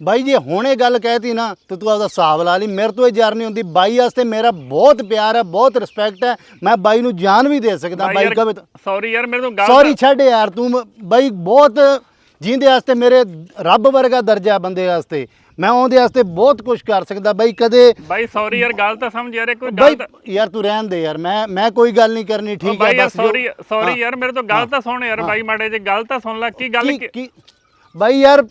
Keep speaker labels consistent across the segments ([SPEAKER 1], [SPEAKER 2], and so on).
[SPEAKER 1] ਬਾਈ ਜੇ ਹੁਣ ਇਹ ਗੱਲ ਕਹਿਤੀ ਨਾ ਤੇ ਤੂੰ ਆਪਦਾ ਹਿਸਾਬ ਲਾ ਲਈ। ਮੇਰੇ ਤੋਂ ਇਹ ਯਾਰ ਨਹੀਂ ਹੁੰਦੀ। ਬਾਈ ਵਾਸਤੇ ਮੇਰਾ ਬਹੁਤ ਪਿਆਰ ਹੈ ਬਹੁਤ ਰਿਸਪੈਕਟ ਹੈ। ਮੈਂ ਬਾਈ ਨੂੰ ਜਾਨ ਵੀ ਦੇ ਸਕਦਾ ਬਾਈ ਕਵੇ
[SPEAKER 2] ਸੌਰੀ ਯਾਰ ਮੇਰੇ ਤੋਂ ਗੱਲ
[SPEAKER 1] ਸੌਰੀ ਛੱਡ ਯਾਰ ਤੂੰ। ਬਾਈ ਬਹੁਤ ਜਿੰਦੇ ਵਾਸਤੇ ਮੇਰੇ ਰੱਬ ਵਰਗਾ ਦਰਜਾ ਬੰਦੇ ਵਾਸਤੇ। ਮੈਂ ਉਹਦੇ ਵਾਸਤੇ ਬਹੁਤ ਕੁਝ ਕਰ ਸਕਦਾ। ਬਾਈ ਕਦੇ
[SPEAKER 2] ਬਾਈ ਸੌਰੀ ਯਾਰ ਗੱਲ ਤਾਂ ਸਮਝ ਯਾਰ ਕੋਈ ਗੱਲ
[SPEAKER 1] ਯਾਰ ਤੂੰ ਰਹਿਣ ਦੇ ਯਾਰ। ਮੈਂ ਮੈਂ ਕੋਈ ਗੱਲ ਨਹੀਂ ਕਰਨੀ ਠੀਕ ਹੈ ਬਸ
[SPEAKER 2] ਸੌਰੀ ਸੌਰੀ ਯਾਰ ਮੇਰੇ ਤੋਂ ਗੱਲ ਤਾਂ ਸੁਣ ਯਾਰ ਬਾਈ ਮਾੜੇ ਜੇ ਗੱਲ ਤਾਂ ਸੁਣ ਲੈ। ਕੀ ਗੱਲ
[SPEAKER 1] ਬਾਈ ਯਾਰ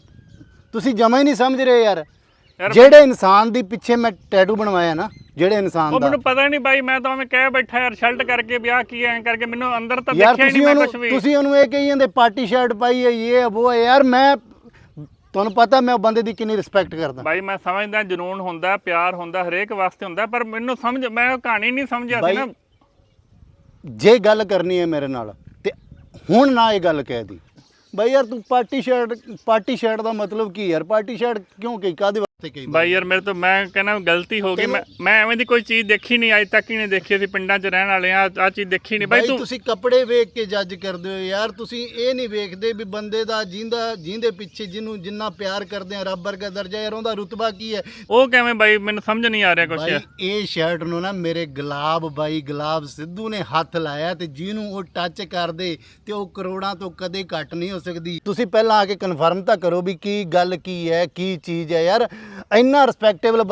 [SPEAKER 1] ਤੁਸੀਂ ਜਮਾ ਹੀ ਨਹੀਂ ਸਮਝ ਰਹੇ ਯਾਰ।
[SPEAKER 2] ਯਾਰ
[SPEAKER 1] ਜਿਹੜੇ ਇਨਸਾਨ ਦੀ ਪਿੱਛੇ ਮੈਂ ਟੈਟੂ ਬਣਵਾਇਆ ਨਾ ਜਿਹੜੇ ਇਨਸਾਨ
[SPEAKER 2] ਉਹ
[SPEAKER 1] ਦਾ।
[SPEAKER 2] ਮੈਨੂੰ ਪਤਾ ਨਹੀਂ ਬਾਈ ਮੈਂ ਤਾਂ ਐਵੇਂ ਕਹਿ ਬੈਠਾ ਯਾਰ ਸ਼ਰਟ ਕਰਕੇ ਵਿਆਹ ਕੀ ਐਂ ਕਰਕੇ ਮੈਨੂੰ ਅੰਦਰ ਤਾਂ
[SPEAKER 1] ਯਾਰ
[SPEAKER 2] ਦੇਖਿਆ ਹੀ
[SPEAKER 1] ਤੁਸੀਂ
[SPEAKER 2] ਨਹੀਂ ਮੈਂ
[SPEAKER 1] ਉਹਨੂੰ
[SPEAKER 2] ਕੁਝ ਵੀ।
[SPEAKER 1] ਤੁਸੀਂ ਉਹਨੂੰ ਇਹ ਕਹੀ ਜਾਂਦੇ ਪਾਰਟੀ ਸ਼ਰਟ ਪਾਈ ਹੈ ਇਹ ਉਹ ਹੈ ਯਾਰ ਮੈਂ ਤੁਹਾਨੂੰ ਪਤਾ ਮੈਂ ਉਹ ਬੰਦੇ ਦੀ ਕਿੰਨੀ ਰਿਸਪੈਕਟ ਕਰਦਾ।
[SPEAKER 2] ਬਾਈ ਮੈਂ ਸਮਝਦਾ ਜਨੂਨ ਹੁੰਦਾ ਪਿਆਰ ਹੁੰਦਾ ਹਰੇਕ ਵਾਸਤੇ ਹੁੰਦਾ ਪਰ ਮੈਨੂੰ ਸਮਝ ਮੈਂ ਉਹ ਕਹਾਣੀ ਨਹੀਂ ਸਮਝਿਆ ਸੀ
[SPEAKER 1] ਬਾਈ,
[SPEAKER 2] ਨਾ।
[SPEAKER 1] ਜੇ ਗੱਲ ਕਰਨੀ ਹੈ ਮੇਰੇ ਨਾਲ ਤੇ ਹੁਣ ਨਾ ਇਹ ਗੱਲ ਕਹਿ ਦੀ। ਬਾਈ ਯਾਰ ਤੂੰ ਪਾਰਟੀ ਸ਼ਰਟ ਪਾਰਟੀ ਸ਼ਰਟ ਦਾ ਮਤਲਬ ਕੀ ਯਾਰ? ਪਾਰਟੀ ਸ਼ਰਟ ਕਿਉਂ ਕਹੀ ਕਾਦੇ ਵਾਸਤੇ ਕਹੀ
[SPEAKER 2] ਬਾਈ ਯਾਰ ਮੇਰੇ ਤੋਂ ਮੈਂ ਕਹਿੰਦਾ ਗਲਤੀ ਹੋ ਗਈ। ਮੈਂ ਮੈਂ ਐਵੇਂ ਦੀ ਕੋਈ ਚੀਜ਼ ਦੇਖੀ ਨਹੀਂ ਅੱਜ ਤੱਕ ਹੀ ਨਹੀਂ ਦੇਖੀ। ਅਸੀਂ ਪਿੰਡਾਂ 'ਚ ਰਹਿਣ ਵਾਲੇ ਆ ਆ ਚੀਜ਼ ਦੇਖੀ ਨਹੀਂ। ਬਾਈ
[SPEAKER 1] ਬਾਈ
[SPEAKER 2] ਤੂੰ
[SPEAKER 1] ਤੁਸੀਂ ਕੱਪੜੇ ਵੇਖ ਕੇ ਜੱਜ ਕਰਦੇ ਹੋ ਯਾਰ। ਤੁਸੀਂ ਇਹ ਨਹੀਂ ਵੇਖਦੇ ਵੀ ਬੰਦੇ ਦਾ ਜਿੰਦਾ ਜਿੰਦੇ ਪਿੱਛੇ ਜਿਹਨੂੰ ਜਿੰਨਾ ਪਿਆਰ ਕਰਦੇ ਆ ਰੱਬ ਵਰਗਾ ਦਰਜਾ ਯਾਰ ਉਹਦਾ ਰੁਤਬਾ ਕੀ ਹੈ?
[SPEAKER 2] ਉਹ ਕਿਵੇਂ ਬਾਈ? ਮੈਨੂੰ ਸਮਝ ਨਹੀਂ ਆ ਰਿਹਾ ਕੁਛ।
[SPEAKER 1] ਬਾਈ ਇਹ ਸ਼ਰਟ ਨੂੰ ਨਾ ਮੇਰੇ ਗੁਲਾਬ ਬਾਈ ਗੁਲਾਬ ਸਿੱਧੂ ਨੇ ਹੱਥ ਲਾਇਆ ਤੇ ਜਿਹਨੂੰ ਉਹ ਟੱਚ ਕਰਦੇ ਤੇ ਉਹ ਕਰੋੜਾਂ ਤੋਂ ਕਦੇ ਘੱਟ ਨਹੀਂ ਹੋ ਸਕਦੀ। ਤੁਸੀਂ ਪਹਿਲਾਂ ਆ ਕੇ ਕਨਫਰਮ ਤਾਂ ਕਰੋ ਵੀ ਕੀ ਗੱਲ ਕੀ ਹੈ ਕੀ ਚੀਜ਼ ਹੈ ਯਾਰ। ਇੰਨਾ ਰਿਸਪੈਕਟੇਬਲ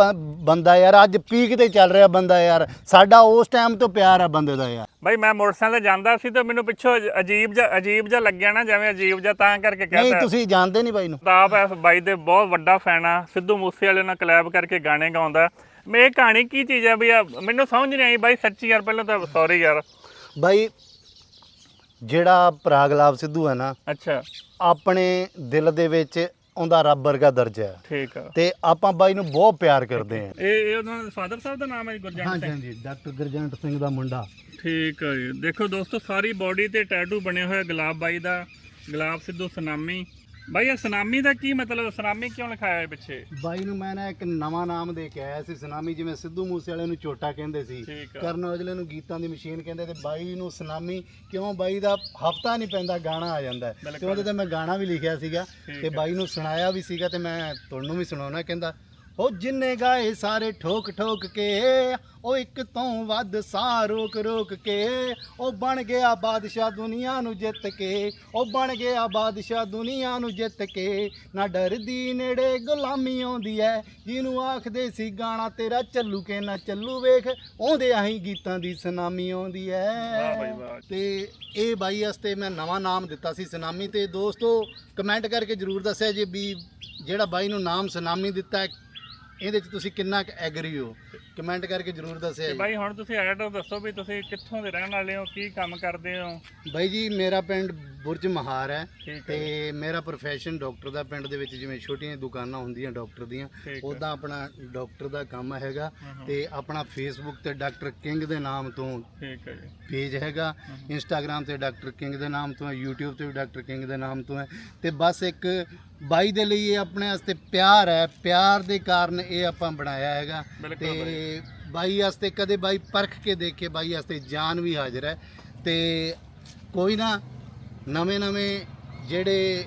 [SPEAKER 1] ਬੰਦਾ ਯਾਰ ਅੱਜ ਪੀਕ ਤੇ ਚੱਲ ਰਿਹਾ ਬੰਦਾ ਯਾਰ। ਸਾਡਾ ਉਸ ਟਾਈਮ ਤੋਂ ਪਿਆਰ ਆ ਬੰਦੇ ਦਾ ਯਾਰ।
[SPEAKER 2] ਬਾਈ ਮੈਂ ਮੋਟਰਸਾਈਕਲ ਤੇ ਜਾਂਦਾ ਸੀ ਤੇ ਮੈਨੂੰ ਪਿੱਛੋਂ ਅਜ- ਅਜੀਬ ਜਿਹਾ ਅਜੀਬ ਜਿਹਾ ਲੱਗਿਆ ਨਾ ਜਿਵੇਂ ਅਜੀਬ ਜਿਹਾ ਤਾਂ ਕਰਕੇ
[SPEAKER 1] ਨਹੀਂ
[SPEAKER 2] ਕਹਤਾ
[SPEAKER 1] ਤੁਸੀਂ ਜਾਣਦੇ ਨਹੀਂ ਬਾਈ ਨੂੰ।
[SPEAKER 2] ਤਾਂ ਆਪ ਇਸ ਬਾਈ ਦੇ ਬਹੁਤ ਵੱਡਾ ਫੈਨ ਆ ਸਿੱਧੂ ਮੂਸੇ ਵਾਲੇ ਨਾਲ ਕਲੈਬ ਕਰਕੇ ਗਾਣੇ ਗਾਉਂਦਾ। ਮੈਂ ਇਹ ਕਹਾਣੀ ਕੀ ਚੀਜ਼ ਹੈ ਵੀ ਆ ਮੈਨੂੰ ਸਮਝ ਨਹੀਂ ਆਈ ਬਾਈ ਸੱਚੀ ਯਾਰ ਪਹਿਲਾਂ ਤਾਂ ਸੌਰੀ ਯਾਰ।
[SPEAKER 1] ਬਾਈ ਜਿਹੜਾ ਭਰਾ ਗੁਲਾਬ ਸਿੱਧੂ ਹੈ ਨਾ
[SPEAKER 2] ਅੱਛਾ।
[SPEAKER 1] ਆਪਣੇ ਦਿਲ ਦੇ ਵਿੱਚ ਉਹਦਾ ਰੱਬ ਵਰਗਾ ਦਰਜਾ। ਹੈ
[SPEAKER 2] ਠੀਕ ਆ।
[SPEAKER 1] ਤੇ ਆਪਾਂ ਬਾਈ ਨੂੰ ਬਹੁਤ ਪਿਆਰ ਕਰਦੇ ਹਾਂ
[SPEAKER 2] ਇਹ ਇਹ ਉਹਨਾਂ ਦੇ ਫਾਦਰ ਸਾਹਿਬ ਦਾ ਨਾਮ ਹੈ ਜੀ ਗੁਰਜੰਟ
[SPEAKER 1] ਹਾਂਜੀ
[SPEAKER 2] ਸਿੰਘ?
[SPEAKER 1] ਹਾਂਜੀ ਡਾਕਟਰ ਗੁਰਜੰਟ ਸਿੰਘ ਦਾ ਮੁੰਡਾ।
[SPEAKER 2] ਠੀਕ ਹੈ ਜੀ। ਦੇਖੋ ਦੋਸਤੋ ਸਾਰੀ ਬਾਡੀ ਤੇ ਟੈਟੂ ਬਣਿਆ ਹੋਇਆ ਗੁਲਾਬ ਬਾਈ ਦਾ ਗੁਲਾਬ ਸਿੱਧੂ ਸੁਨਾਮੀ। ਬਾਈ ਇਹ ਸੁਨਾਮੀ ਦਾ ਕੀ ਮਤਲਬ? ਸੁਨਾਮੀ ਕਿਉਂ ਲਿਖਾਇਆ ਹੈ ਪਿੱਛੇ?
[SPEAKER 1] ਬਾਈ ਨੂੰ ਮੈਂ ਨਾ ਇੱਕ ਨਵਾਂ ਨਾਮ ਦੇ ਕੇ ਆਇਆ ਸੀ ਸੁਨਾਮੀ ਜਿਵੇਂ ਸਿੱਧੂ ਮੂਸੇ ਵਾਲੇ ਨੂੰ ਚੋਟਾ ਕਹਿੰਦੇ ਸੀ
[SPEAKER 2] ਠੀਕ ਆ।
[SPEAKER 1] ਕਰਨ ਔਜਲੇ ਨੂੰ ਗੀਤਾਂ ਦੀ ਮਸ਼ੀਨ ਕਹਿੰਦੇ ਤੇ ਬਾਈ ਨੂੰ ਸੁਨਾਮੀ ਕਿਉਂ? ਬਾਈ ਦਾ ਹਫਤਾ ਨਹੀਂ ਪੈਂਦਾ ਗਾਣਾ ਆ ਜਾਂਦਾ ਹੈ। ਤੇ
[SPEAKER 2] ਬਿਲਕੁਲ।
[SPEAKER 1] ਉਹਦੇ ਤੇ ਮੈਂ ਗਾਣਾ ਵੀ ਲਿਖਿਆ ਸੀਗਾ
[SPEAKER 2] ਠੀਕ
[SPEAKER 1] ਤੇ ਬਾਈ ਨੂੰ ਸੁਣਾਇਆ ਵੀ ਸੀਗਾ ਤੇ ਮੈਂ ਤੁਹਾਨੂੰ ਵੀ ਸੁਣਾਉਣਾ ਕਹਿੰਦਾ। ਉਹ ਜਿੰਨੇ ਗਾਏ ਸਾਰੇ ਠੋਕ ਠੋਕ ਕੇ ਉਹ ਇੱਕ ਤੋਂ ਵੱਧ ਸਾਹ ਰੋਕ ਰੋਕ ਕੇ ਉਹ ਬਣ ਗਿਆ ਬਾਦਸ਼ਾਹ ਦੁਨੀਆ ਨੂੰ ਜਿੱਤ ਕੇ ਉਹ ਬਣ ਗਿਆ ਬਾਦਸ਼ਾਹ ਦੁਨੀਆ ਨੂੰ ਜਿੱਤ ਕੇ। ਨਾ ਡਰਦੀ ਨੇੜੇ ਗੁਲਾਮੀ ਆਉਂਦੀ ਐ ਜਿਹਨੂੰ ਆਖਦੇ ਸੀ ਗਾਣਾ ਤੇਰਾ ਚੱਲੂ ਕੇ ਨਾ ਚੱਲੂ ਵੇਖ ਆਉਂਦੇ ਆਹੀਂ ਗੀਤਾਂ ਦੀ ਸੁਨਾਮੀ ਆਉਂਦੀ ਐ। ਤੇ ਇਹ ਬਾਈ ਵਾਸਤੇ ਮੈਂ ਨਵਾਂ ਨਾਮ ਦਿੱਤਾ ਸੀ ਸੁਨਾਮੀ ਤੇ ਦੋਸਤੋ ਕਮੈਂਟ ਕਰਕੇ ਜਰੂਰ ਦੱਸਿਆ ਜੇ ਵੀ ਜਿਹੜਾ ਬਾਈ ਨੂੰ ਨਾਮ ਸੁਨਾਮੀ ਦਿੱਤਾ ਹੈ, ਇਹਦੇ ਚ ਤੁਸੀਂ ਕਿੰਨਾ ਕੁ ਐਗਰੀ ਹੋ? ਕਮੈਂਟ ਕਰਕੇ ਜਰੂਰ ਦੱਸਿਆ
[SPEAKER 2] ਤੇ
[SPEAKER 1] ਜੀ।
[SPEAKER 2] ਬਾਈ ਹੁਣ ਤੁਸੀਂ ਐਡਰੈਸ ਦੱਸੋ ਵੀ ਤੁਸੀਂ ਕਿੱਥੋਂ ਦੇ ਰਹਿਣ ਵਾਲੇ ਹੋ ਕੀ ਕੰਮ ਕਰਦੇ ਹੋ?
[SPEAKER 1] ਬਾਈ ਜੀ ਮੇਰਾ ਪਿੰਡ ਬੁਰਜ ਮਹਾਰ ਹੈ
[SPEAKER 2] ਠੀਕ ਹੈ
[SPEAKER 1] ਤੇ ਮੇਰਾ profession ਡਾਕਟਰ ਦਾ ਪਿੰਡ ਦੇ ਵਿੱਚ ਜਿਵੇਂ ਛੋਟੀਆਂ ਦੁਕਾਨਾਂ ਹੁੰਦੀਆਂ ਡਾਕਟਰ ਦੀਆਂ
[SPEAKER 2] ਠੀਕ ਹੈ।
[SPEAKER 1] ਉਦਾਂ ਆਪਣਾ ਡਾਕਟਰ ਦਾ ਕੰਮ ਹੈਗਾ
[SPEAKER 2] ਹਮ ਹਮ,
[SPEAKER 1] ਤੇ ਆਪਣਾ ਫੇਸਬੁੱਕ ਤੇ ਡਾਕਟਰ ਕਿੰਗ ਦੇ ਨਾਮ ਤੋਂ
[SPEAKER 2] ਠੀਕ ਹੈ ਜੀ।
[SPEAKER 1] ਪੇਜ ਹੈਗਾ ਇੰਸਟਾਗ੍ਰam ਤੇ ਡਾਕਟਰ ਕਿੰਗ ਦੇ ਨਾਮ ਤੋਂ ਹੈ YouTube ਤੇ ਵੀ ਡਾਕਟਰ ਕਿੰਗ ਦੇ ਨਾਮ ਤੋਂ ਹੈ ਤੇ ਬਸ ਇੱਕ ਬਾਈ ਦੇ ਲਈ ਇਹ ਆਪਣੇ ਵਾਸਤੇ ਪਿਆਰ ਹੈ ਪਿਆਰ ਦੇ ਕਾਰਨ ਇਹ ਆਪਾਂ ਬਣਾਇਆ ਹੈਗਾ। ਤੇ ਬਾਈ। ਵਾਸਤੇ ਕਦੇ ਬਾਈ ਪਰਖ ਕੇ ਦੇਖੇ ਬਾਈ ਵਾਸਤੇ ਜਾਨ ਵੀ ਹਾਜ਼ਰ ਹੈ। ਤੇ ਕੋਈ ਨਾ ਨਵੇਂ ਨਵੇਂ ਜਿਹੜੇ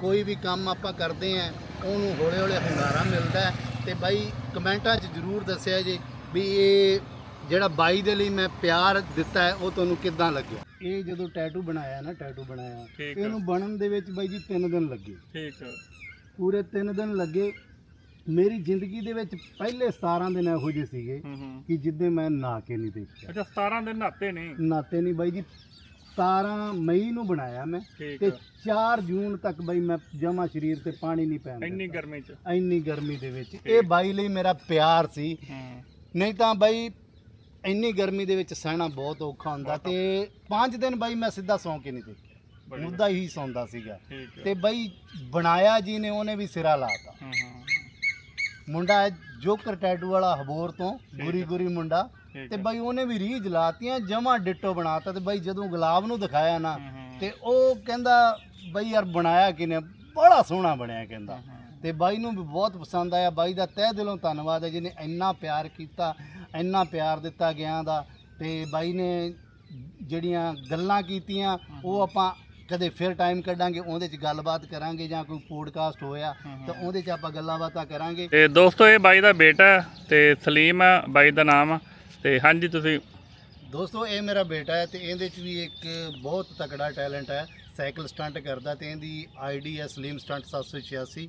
[SPEAKER 1] ਕੋਈ ਵੀ ਕੰਮ ਆਪਾਂ ਕਰਦੇ ਆ ਉਹਨੂੰ ਹੌਲੇ ਹੌਲੇ ਹੁੰਗਾਰਾ ਮਿਲਦਾ ਤੇ ਬਾਈ ਕਮੈਂਟਾਂ 'ਚ ਜ਼ਰੂਰ ਦੱਸਿਆ ਜੀ ਵੀ ਇਹ ਜਿਹੜਾ ਬਾਈ ਦੇ ਲਈ ਮੈਂ ਪਿਆਰ ਦਿੱਤਾ ਹੈ ਉਹ ਤੁਹਾਨੂੰ ਕਿੱਦਾਂ ਲੱਗਿਆ? ਇਹ ਜਦੋਂ ਟੈਟੂ ਬਣਾਇਆ ਨਾ ਟੈਟੂ ਬਣਾਇਆ ਇਹਨੂੰ ਬਣਨ ਦੇ ਵਿੱਚ ਬਾਈ ਜੀ 3 ਦਿਨ ਲੱਗੇ।
[SPEAKER 2] ਠੀਕ
[SPEAKER 1] ਪੂਰੇ 3 ਦਿਨ ਲੱਗੇ ਮੇਰੀ ਜ਼ਿੰਦਗੀ ਦੇ ਵਿੱਚ ਪਹਿਲੇ 17 ਦਿਨ ਇਹੋ ਜਿਹੇ ਸੀਗੇ
[SPEAKER 2] ਹੂੰ ਹੂੰ।
[SPEAKER 1] ਕਿ ਜਿੱਦੇ ਮੈਂ ਨਹਾ ਕੇ ਨਹੀਂ ਦੇਖਿਆ।
[SPEAKER 2] ਅੱਛਾ 17 ਦਿਨ ਨਹਾਤੇ ਨਹੀਂ?
[SPEAKER 1] ਨਾਤੇ ਨਹੀਂ ਬਾਈ ਜੀ। 17 ਮਈ ਨੂੰ ਬਣਾਇਆ ਮੈਂ
[SPEAKER 2] ਠੀਕ
[SPEAKER 1] ਤੇ
[SPEAKER 2] ਹੈ
[SPEAKER 1] 4 ਜੂਨ ਤੱਕ ਬਾਈ ਮੈਂ ਜਮਾ ਸਰੀਰ ਤੇ ਪਾਣੀ ਨਹੀਂ ਪੈਣ
[SPEAKER 2] ਇੰਨੀ
[SPEAKER 1] ਦਿੱਤਾ।
[SPEAKER 2] ਗਰਮੀ ਚ?
[SPEAKER 1] ਇੰਨੀ ਗਰਮੀ ਦੇ ਵਿੱਚ। ਇਹ ਬਾਈ ਲਈ ਮੇਰਾ ਪਿਆਰ ਸੀ।
[SPEAKER 2] ਹੂੰ।
[SPEAKER 1] ਨਹੀਂ ਤਾਂ ਬਾਈ ਇੰਨੀ ਗਰਮੀ ਦੇ ਵਿੱਚ ਸਹਿਣਾ ਬਹੁਤ ਔਖਾ ਹੁੰਦਾ ਤੇ 5 ਦਿਨ ਬਾਈ ਮੈਂ ਸਿੱਧਾ ਸੌਂ ਕੇ ਨਹੀਂ ਦੇਖਿਆ।
[SPEAKER 2] ਬੜੀ
[SPEAKER 1] ਮੁੱਦਾ ਹੀ ਸੌਂਦਾ ਸੀਗਾ।
[SPEAKER 2] ਠੀਕ
[SPEAKER 1] ਤੇ ਬਾਈ ਬਣਾਇਆ ਜੀ ਨੇ ਉਹਨੇ ਵੀ ਸਿਰਾ ਲਾਤਾ।
[SPEAKER 2] ਹੂੰ ਹੂੰ।
[SPEAKER 1] ਮੁੰਡਾ ਹੈ ਜੋਕਰ ਟੈਟੂ ਵਾਲਾ ਹਬੋਰ ਤੋਂ ਗੁਰੀ ਗੁਰੀ ਮੁੰਡਾ। ਤੇ ਬਾਈ ਉਹਨੇ ਵੀ ਰੀਝ ਲਾਤੀਆਂ ਜਮਾ ਡਿੱਟੋ ਬਣਾਤਾ ਤੇ ਬਾਈ ਜਦੋਂ ਗੁਲਾਬ ਨੂੰ ਦਿਖਾਇਆ ਨਾ ਤੇ ਉਹ ਕਹਿੰਦਾ ਬਾਈ ਯਾਰ ਬਣਾਇਆ ਕਿਨੇ? ਬੜਾ ਸੋਹਣਾ ਬਣਿਆ ਕਹਿੰਦਾ। ਤੇ ਬਾਈ ਨੂੰ ਵੀ ਬਹੁਤ ਪਸੰਦ ਆਇਆ। ਬਾਈ ਦਾ ਤਹਿ ਦਿਲੋਂ ਧੰਨਵਾਦ ਹੈ ਜਿਹਨੇ ਇੰਨਾ ਪਿਆਰ ਕੀਤਾ ਇੰਨਾ ਪਿਆਰ ਦਿੱਤਾ ਗਿਆ ਦਾ। ਤੇ ਬਾਈ ਨੇ ਜਿਹੜੀਆਂ ਗੱਲਾਂ ਕੀਤੀਆਂ ਉਹ ਆਪਾਂ ਕਦੇ ਫਿਰ ਟਾਈਮ ਕੱਢਾਂਗੇ ਉਹਦੇ 'ਚ ਗੱਲਬਾਤ ਕਰਾਂਗੇ ਜਾਂ ਕੋਈ ਪੋਡਕਾਸਟ ਹੋਇਆ ਤਾਂ ਉਹਦੇ 'ਚ ਆਪਾਂ ਗੱਲਾਂ ਬਾਤਾਂ ਕਰਾਂਗੇ।
[SPEAKER 2] ਤੇ ਦੋਸਤੋ ਇਹ ਬਾਈ ਦਾ ਬੇਟਾ ਹੈ ਤੇ ਸਲੀਮ ਆ ਬਾਈ ਦਾ ਨਾਮ ਆ। ਤੇ ਹਾਂਜੀ ਤੁਸੀਂ
[SPEAKER 1] ਦੋਸਤੋ ਇਹ ਮੇਰਾ ਬੇਟਾ ਹੈ ਤੇ ਇਹਦੇ 'ਚ ਵੀ ਇੱਕ ਬਹੁਤ ਤਕੜਾ ਟੈਲੈਂਟ ਹੈ। ਸਾਈਕਲ ਸਟੰਟ ਕਰਦਾ ਤੇ ਇਹਦੀ ਆਈਡੀ ਹੈ ਸਲੀਮ ਸਟੰਟ 786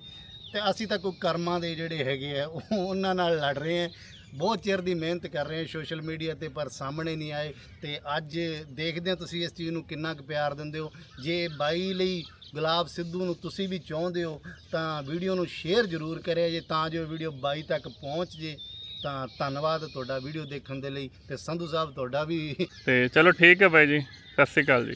[SPEAKER 1] ਤੇ ਅਸੀਂ ਤਾਂ ਕੋਈ ਕਰਮਾਂ ਦੇ ਜਿਹੜੇ ਹੈਗੇ ਆ ਉਹ ਉਹਨਾਂ ਨਾਲ ਲੜ ਰਹੇ ਹਾਂ। ਬਹੁਤ ਚਿਰ ਦੀ ਮਿਹਨਤ ਕਰ ਰਹੇ ਹਾਂ ਸੋਸ਼ਲ ਮੀਡੀਆ ਤੇ, ਪਰ ਸਾਹਮਣੇ ਨਹੀਂ ਆਏ। ਤੇ ਅੱਜ ਦੇਖਦੇ ਹਾਂ ਤੁਸੀਂ ਇਸ ਚੀਜ਼ ਨੂੰ ਕਿੰਨਾ ਕੁ ਪਿਆਰ ਦਿੰਦੇ ਹੋ। ਜੇ ਬਾਈ ਲਈ ਗੁਲਾਬ ਸਿੱਧੂ ਨੂੰ ਤੁਸੀਂ ਵੀ ਚਾਹੁੰਦੇ ਹੋ, ਤਾਂ ਵੀਡੀਓ ਨੂੰ ਸ਼ੇਅਰ ਜ਼ਰੂਰ ਕਰਿਆ ਜੇ, ਤਾਂ ਜੋ ਵੀਡੀਓ ਬਾਈ ਤੱਕ ਪਹੁੰਚ ਜੇ। ਤਾਂ ਧੰਨਵਾਦ ਤੁਹਾਡਾ ਵੀਡੀਓ ਦੇਖਣ ਦੇ ਲਈ ਤੇ ਸੰਧੂ ਸਾਹਿਬ ਤੁਹਾਡਾ ਵੀ
[SPEAKER 2] ਤੇ ਚਲੋ ਠੀਕ ਹੈ ਬਾਈ ਜੀ, ਸਤਿ ਸ਼੍ਰੀ ਅਕਾਲ ਜੀ।